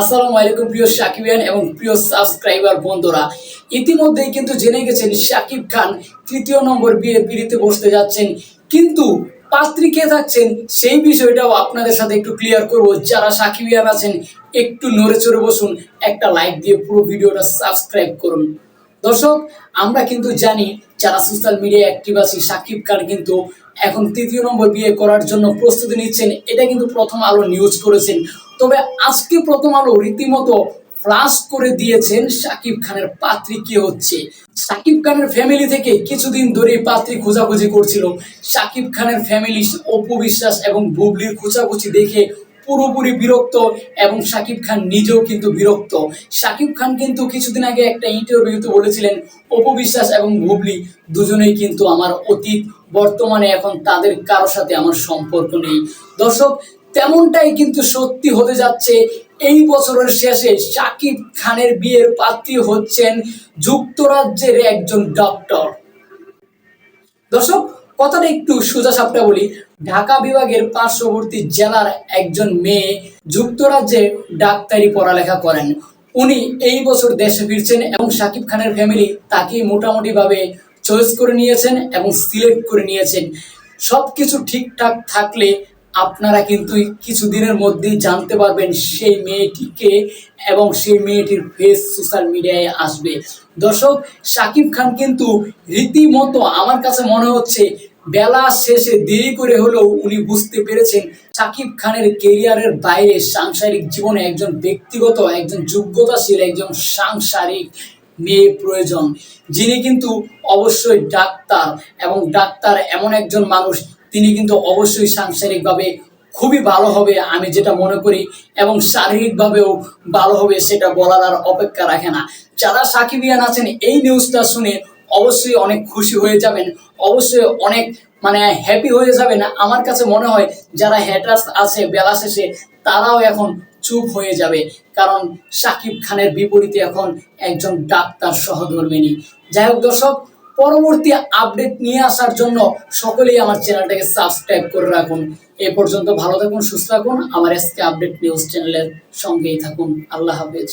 আসসালামু আলাইকুম প্রিয় সাকিবিয়ান এবং প্রিয় সাবস্ক্রাইবার বন্ধুরা। ইতিমধ্যেই কিন্তু জেনে গেছেন সাকিব খান তৃতীয় নম্বর বিয়ে পিড়িতে বসতে যাচ্ছেন। কিন্তু পাত্রী কে থাকছেন সেই বিষয়টাও আপনাদের সাথে একটু ক্লিয়ার করব। যারা সাকিবিয়ান আছেন, একটু নড়ে চড়ে বসুন, একটা লাইক দিয়ে পুরো ভিডিওটা সাবস্ক্রাইব করুন। দর্শক, আমরা কিন্তু জানি যারা সোশ্যাল মিডিয়ায় অ্যাক্টিভ আছি, সাকিব খান কিন্তু এখন তৃতীয় নম্বর বিয়ে করার জন্য প্রস্তুতি নিচ্ছেন। এটা কিন্তু প্রথম আলো নিউজ করেছেন। তবে আজকে প্রথম আলো রীতিমতো ফ্লাশ করে দিয়েছেন সাকিব খানের পাত্রী কে হচ্ছে। সাকিব খানের ফ্যামিলি থেকে কিছুদিন ধরে পাত্রী খোঁজাখুঁজি করছিল। সাকিব খানের ফ্যামিলি অপু বিশ্বাস এবং বুবলির খোঁজাখুঁজি দেখে পুরোপুরি বিরক্ত এবং শাকিব খান নিজেও কিন্তু বিরক্ত। শাকিব খান কিন্তু কিছুদিন আগে একটা ইন্টারভিউতে বলেছিলেন অপবিশ্বাস এবং বুবলি দুজনেই কিন্তু আমার অতীত, বর্তমানে এখন তাদের কারোর সাথে আমার সম্পর্ক নেই। দর্শক তেমনটাই কিন্তু সত্যি হতে যাচ্ছে। এই বছরের শেষে শাকিব খানের বিয়ের পাত্রী হচ্ছেন যুক্তরাজ্যের একজন ডক্টর দর্শক, কথাটা একটু সোজা সাপটা বলি। ঢাকা বিভাগের পার্শ্ববর্তী জেলার একজন মেয়ে যুক্তরাজ্যে ডাক্তারি পড়ালেখা করেন। উনি এই বছর দেশে ফিরছেন এবং সাকিব খানের ফ্যামিলি তাকে মোটামুটি ভাবে চয়েস করে নিয়েছেন এবং সিলেক্ট করে নিয়েছেন। সব কিছু ঠিকঠাক থাকলে আপনারা কিন্তু কিছুদিনের মধ্যেই জানতে পারবেন সেই মেয়েটিকে এবং সেই মেয়েটির ফেস সোশ্যাল মিডিয়ায় আসবে। দর্শক, সাকিব খান কিন্তু রীতিমতো আমার কাছে মনে হচ্ছে বেলা শেষে দেরি করে হলেও উনি বুঝতে পেরেছেন সাকিব খানের কেরিয়ারের বাইরে সাংসারিক জীবনে একজন ব্যক্তিগত, একজন যোগ্যতাশীল, একজন সাংসারিক মেয়ে প্রয়োজন। যিনি কিন্তু অবশ্যই ডাক্তার এবং ডাক্তার এমন একজন মানুষ তিনি কিন্তু অবশ্যই সাংসারিকভাবে খুবই ভালো হবে, আমি যেটা মনে করি, এবং শারীরিকভাবেও ভালো হবে সেটা বলার আর অপেক্ষা রাখে না। যারা সাকিবিয়ান আছেন, এই নিউজটা শুনে অবশ্যই অনেক খুশি হয়ে যাবেন, অবশ্যই অনেক মানে হ্যাপি হয়ে যাবেন। আমার কাছে মনে হয়, যারা হ্যাটার্স আছে বেলা শেষে, তারাও এখন চুপ হয়ে যাবে। কারণ সাকিব খানের বিপরীতে এখন একজন ডাক্তার সহধর্মিনী। যাই হোক দর্শক পরবর্তী আপডেট নিয়ে আসার জন্য সকলেই আমার চ্যানেলটাকে সাবস্ক্রাইব করে রাখুন। এ পর্যন্ত ভালো থাকুন, সুস্থ থাকুন। আমার এসকে আপডেট নিউজ চ্যানেলের সঙ্গেই থাকুন। আল্লাহ হাফেজ।